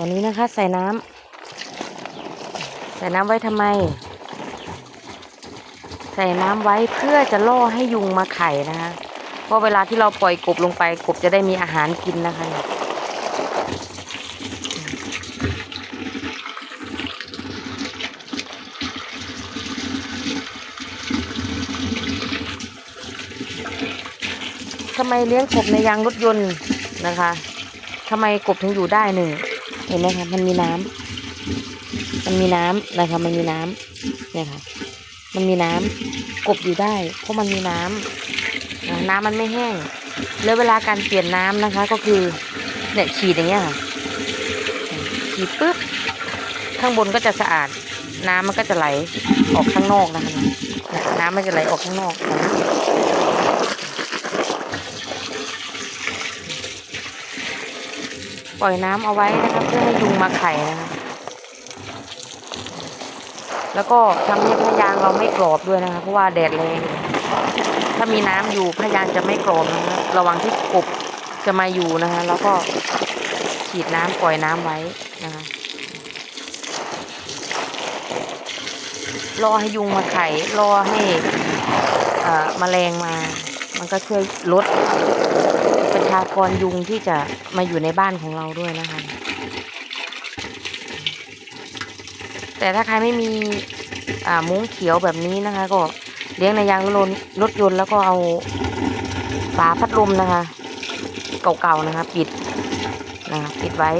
ตัวนี้นะคะใส่น้ำใส่น้ำไว้ทำไม ใส่น้ำไว้เพื่อจะล่อให้ยุงมาไข่นะคะเพราะเวลาที่เราปล่อยกบลงไปกบจะได้มีอาหารกินนะคะทำไมเลี้ยงกบในยางรถยนต์นะคะทำไมกบถึงอยู่ได้หนึ่ง เห็นไหมคะมันมีน้ำมันมีน้ำนะคะมันมีน้ำเนี่ยค่ะ มันมีน้ำกบอยู่ได้ เพราะมันมีน้ำนะน้ำมันไม่แห้ง แล้วเวลาการเปลี่ยนน้ำนะคะ ก็คือเนี่ยฉีดอย่างเงี้ยค่ะฉีดปุ๊บข้างบนก็จะสะอาด น้ำมันก็จะไหลออกข้างนอกนะคะนี่ยน้ำมันจะไหลออกข้างนอก ปล่อยน้ำเอาไว้นะคะเพื่อให้ยุงมาไข่นะคะแล้วก็ทำให้พยางเราไม่กรอบด้วยนะคะเพราะว่าแดดแรงถ้ามีน้ำอยู่พยางจะไม่กรอบนะคะระวังที่กบจะมาอยู่นะคะ แล้วก็ฉีดน้ำปล่อยน้ำไว้นะคะรอให้ยุงมาไข่รอให้อ่อแมลงมา มันก็ช่วยลดประชากรยุงที่จะมาอยู่ในบ้านของเราด้วยนะคะ แต่ถ้าใครไม่มีมุ้งเขียวแบบนี้นะคะ ก็เลี้ยงในยางรถรถยนต์แล้วก็เอาฝาพัดลมนะคะ เก่าๆนะคะ ปิดนะคะปิดไว้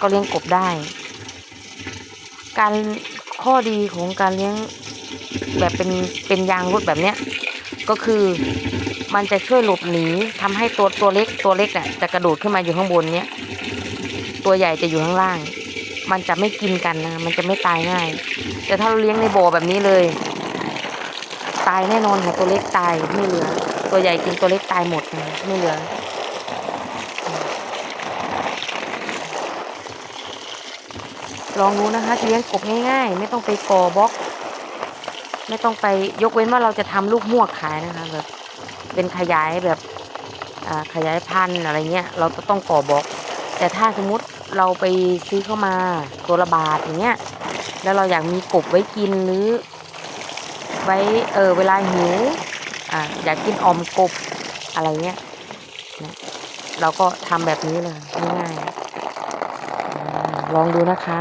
ก็เลี้ยงกบได้ การข้อดีของการเลี้ยงแบบเป็นเป็นยางรถแบบเนี้ยก็คือ มันจะช่วยหลบหนีทำให้ตัวตัวเล็กตัวเล็กเนี่ยจะกระโดดขึ้นมาอยู่ข้างบนเนี้ยตัวใหญ่จะอยู่ข้างล่าง มันจะไม่กินกันนะ มันจะไม่ตายง่าย แต่ถ้าเราเลี้ยงในบ่อแบบนี้เลย ตายแน่นอนค่ะตัวเล็กตายไม่เหลือ ตัวใหญ่กินตัวเล็กตายหมดไม่เหลือลองดูนะคะเลี้ยงกบง่ายๆ ไม่ต้องไปกอบล็อก ไม่ต้องไปยกเว้นว่าเราจะทำลูกมวกขายนะคะแบบ เป็นขยายแบบขยายพันธุ์อะไรเงี้ย เราก็ต้องก่อบล็อก แต่ถ้าสมมติเราไปซื้อเข้ามาตัวละบาทอย่างเงี้ย แล้วเราอยากมีกบไว้กินหรือ ไว้เออเวลาหิวอ่าอยากกินออมกบอะไรเงี้ยนะเราก็ทำแบบนี้เลยง่ายๆลองดูนะคะ